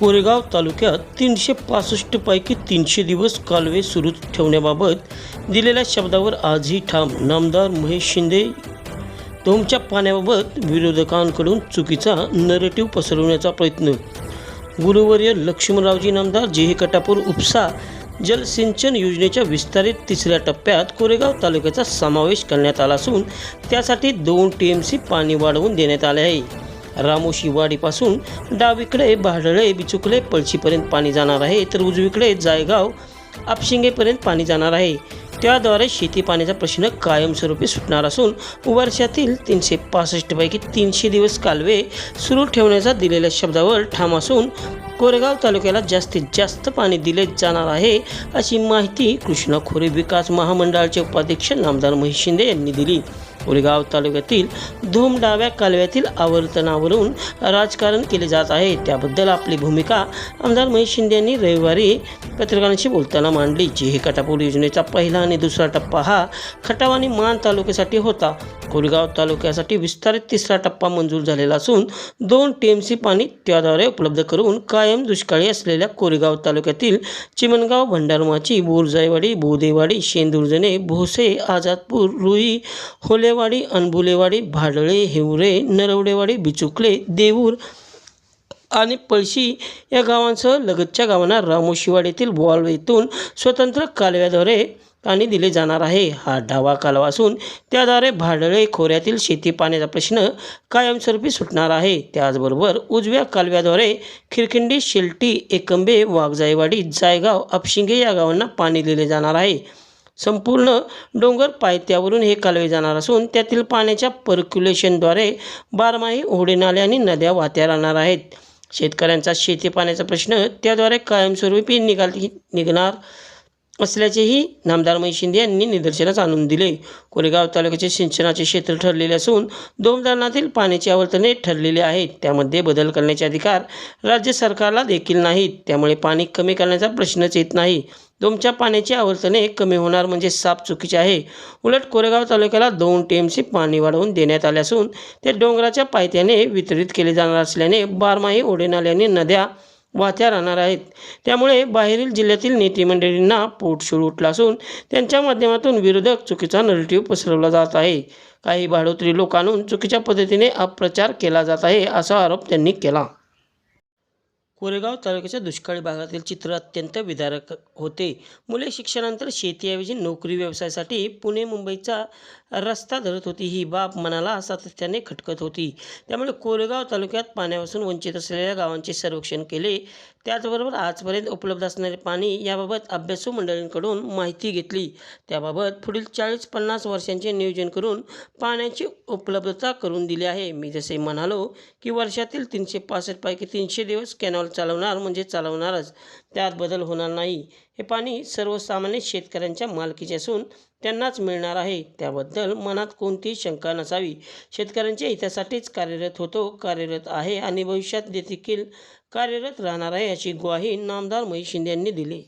कोरेगाव तालुक्यात तीनशे पासष्टपैकी तीनशे दिवस कालवे सुरू ठेवण्याबाबत दिलेल्या शब्दावर आजही ठाम. नामदार महेश शिंदे दोमच्या पाण्याबाबत विरोधकांकडून चुकीचा नरेटिव्ह पसरवण्याचा प्रयत्न. गुरुवर्य लक्ष्मणरावजी नामदार जेहे कटापूर उपसा जलसिंचन योजनेच्या विस्तारित तिसऱ्या टप्प्यात कोरेगाव तालुक्याचा समावेश करण्यात आला असून त्यासाठी दोन टी एम सी पाणी वाढवून देण्यात आले आहे. रामोशी वाडीपासून डावीकडे भाडळे बिचुकले पळशीपर्यंत पाणी जाणार आहे. तर उजवीकडे जायगाव आपशिंगेपर्यंत पाणी जाणार आहे. त्याद्वारे शेती पाण्याचा प्रश्न कायमस्वरूपी सुटणार असून वर्षातील तीनशे पासष्टपैकी तीनशे दिवस कालवे सुरू ठेवण्याचा दिलेल्या शब्दावर ठाम असून कोरेगाव तालुक्याला जास्तीत जास्त पाणी दिले जाणार आहे अशी माहिती कृष्णा खोरे विकास महामंडळाचे उपाध्यक्ष नामदार महेश शिंदे यांनी दिली. कोरेगाव तालुक्यातील धूम डाव्या कालव्यातील आवर्तनावरून राजकारण केले जात आहे. त्याबद्दल आपली भूमिका आमदार महेश शिंदे यांनी रविवारी पत्रकारांशी बोलताना मांडली. जी हे कटापूर योजनेचा पहिला आणि दुसरा टप्पा हा खटाव आणि मान तालुक्यासाठी होता. कोरेगाव तालुक्यासाठी विस्तारित तिसरा टप्पा मंजूर झालेला असून दोन टी एम सी पाणी त्याद्वारे उपलब्ध करून कायम दुष्काळी असलेल्या कोरेगाव तालुक्यातील चिमणगाव भंडारमाची बोरजाईवाडी बोदेवाडी शेंदुर्जने भोसे आझादपूर रुई होले होलेवाडी अनबुलेवाडी भाडळे हिवरे नरवडेवाडी बिचुकले देऊर आणि पळशी या गावांसह लगतच्या गावांना रामोशीवाडीतील वॉल्व येथून स्वतंत्र कालव्याद्वारे पाणी दिले जाणार आहे. हा डावा कालवा असून त्याद्वारे भाडळे खोऱ्यातील शेती पाण्याचा प्रश्न कायमस्वरूपी सुटणार आहे. त्याचबरोबर उजव्या कालव्याद्वारे खिरखिंडी शेलटी एकंबे वाघजाईवाडी जायगाव अपशिंगे या गावांना पाणी दिले जाणार आहे. संपूर्ण डोंगर पायथ्यावरून हे कालवे जाणार असून त्यातील पाण्याच्या पर्क्युलेशनद्वारे बारमाही ओढे नाले आणि नद्या वाहत्या राहणार आहेत. शेतकऱ्यांचा शेती पाण्याचा प्रश्न त्याद्वारे कायमस्वरूपी निघाल निघणार असल्याचेही नामदार शिंदे यांनी निदर्शनास आणून दिले. कोरेगाव तालुक्याचे सिंचनाचे क्षेत्र ठरलेले असून दोन धरणातील पाण्याची आवर्तने ठरलेली आहेत. त्यामध्ये बदल करण्याचे अधिकार राज्य सरकारला देखील नाहीत. त्यामुळे पाणी कमी करण्याचा प्रश्नच येत नाही. दोमच्या पाण्याची आवर्तने कमी होणार म्हणजे साप चुकीचे आहे. उलट कोरेगाव तालुक्याला दोन टीएमसी पाणी वाढवून देण्यात आले असून ते डोंगराच्या पायथ्याने वितरित केले जाणार असल्याने बारमाही ओढेनाल्याने नद्या वाहत्या राहणार आहेत. त्यामुळे बाहेरील जिल्ह्यातील नेतेमंडळींना पोट पोटशूळ उठला असून त्यांच्या माध्यमातून विरोधक चुकीचा नरेटिव्ह पसरवला जात आहे. काही भाडोत्री लोक चुकीच्या पद्धतीने अपप्रचार केला जात आहे असा आरोप त्यांनी केला. कोरेगाव तालुक्याच्या दुष्काळी भागातील चित्र अत्यंत विदारक होते. मुले शिक्षणानंतर शेतीऐवजी नोकरी व्यवसायासाठी पुणे मुंबईचा रस्ता धरत होती. ही बाब मनाला सातत्याने खटकत होती. त्यामुळे कोरेगाव तालुक्यात पाण्यापासून वंचित असलेल्या गावांचे सर्वेक्षण केले. त्याचबरोबर आजपर्यंत उपलब्ध असणारे पाणी याबाबत अभ्यासू मंडळींकडून माहिती घेतली. त्याबाबत पुढील चाळीस पन्नास वर्षांचे नियोजन करून पाण्याची उपलब्धता करून दिली आहे. मी जसे म्हणालो की वर्षातील तीनशे पासष्टपैकी तीनशे दिवस कॅनॉल चालवणार म्हणजे चालवणारच. त्यात बदल होणार नाही. हे पाणी सर्वसामान्य शेतकऱ्यांच्या मालकीचे असून त्यांनाच मिळणार आहे. त्याबद्दल मनात कोणतीही शंका नसावी. शेतकऱ्यांच्या हितासाठीच कार्यरत होतो कार्यरत आहे आणि भविष्यात देखील कार्यरत राहणार आहे अशी ग्वाही नामदार महेश शिंदे यांनी दिली.